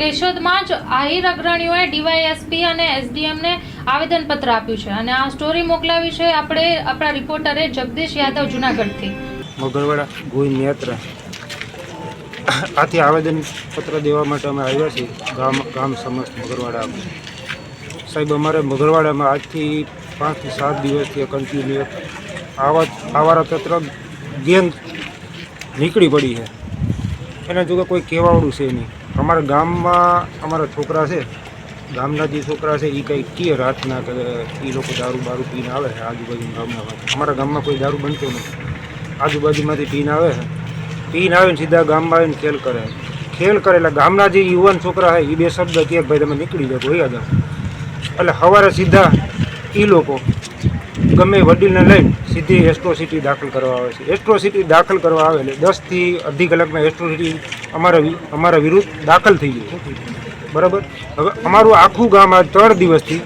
કેશોદમાં જ આહિર અગ્રણીઓએ ડીવાયએસપી અને એસડીએમને આવેદનપત્ર આપ્યું છે. અને આ સ્ટોરી મોકલાવી છે આપણે, આપણા રિપોર્ટરે જગદીશ યાદવ જુનાગઢથી. મગરવાડા ગોવિંદ નેત્ર. આથી આવેદન પત્ર દેવા માટે અમે આવ્યા છીએ. ગામ ગામ સમસ્ત મગરવાડા. સાહેબ, અમારે મગરવાડામાં આજથી પાંચથી સાત દિવસથી કન્ટિન્યુ આવા આવારા તત્ર ગેંગ નીકળી પડી છે. એના જોકે કોઈ કહેવાવડું છે નહીં. અમારા ગામમાં અમારા છોકરા છે, ગામના જે છોકરા છે એ કંઈ કીએ રાતના કે એ લોકો દારૂ બારૂ પીને આવે છે આજુબાજુ ગામના અમારા ગામમાં કોઈ દારૂ બનતો નથી. આજુબાજુમાંથી પીને આવે છે. પીને આવીને સીધા ગામમાં આવીને ખેલ કરે. ખેલ કરે એટલે ગામના જે યુવાન છોકરા છે એ બે શબ્દ કે ભાઈ તમે નીકળી જાઓ કોઈ આગળ એટલે સવારે સીધા એ લોકો ગમે વડીલને લઈને સીધી એસ્ટ્રોસિટી દાખલ કરવા આવે છે. એસ્ટ્રોસિટી દાખલ કરવા આવે એટલે દસથી અડધી કલાકમાં એસ્ટ્રોસિટી અમારા અમારા વિરુદ્ધ દાખલ થઈ ગયું બરાબર? હવે અમારું આખું ગામ આ ત્રણ દિવસથી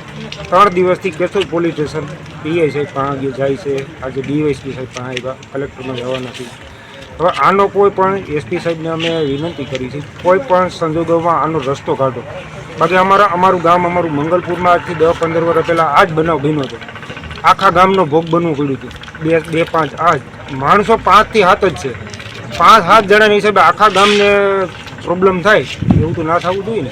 ત્રણ દિવસથી કેશોદ પોલીસ સ્ટેશન, પીઆઈ સાહેબ પાસે જાય છે. આજે ડીવાયસપી સાહેબ પાસે આવ્યા, કલેક્ટરમાં જવાના છે. હવે આનો કોઈ પણ એસપી સાહેબને અમે વિનંતી કરી છે, કોઈ પણ સંજોગોમાં આનો રસ્તો કાઢો. બાકી અમારા, અમારું ગામ અમારું મંગલપુરમાં આજથી દસ પંદર વર્ષ પહેલાં આ જ બનાવ બન્યો હતો. આખા ગામનો ભોગ બનવું પડ્યું હતું. બે બે, પાંચ, આ માણસો પાંચથી હાથ જ છે. પાંચ, સાત જણાના હિસાબે આખા ગામને પ્રોબ્લેમ થાય. એવું તો ના થવું જોઈએ ને.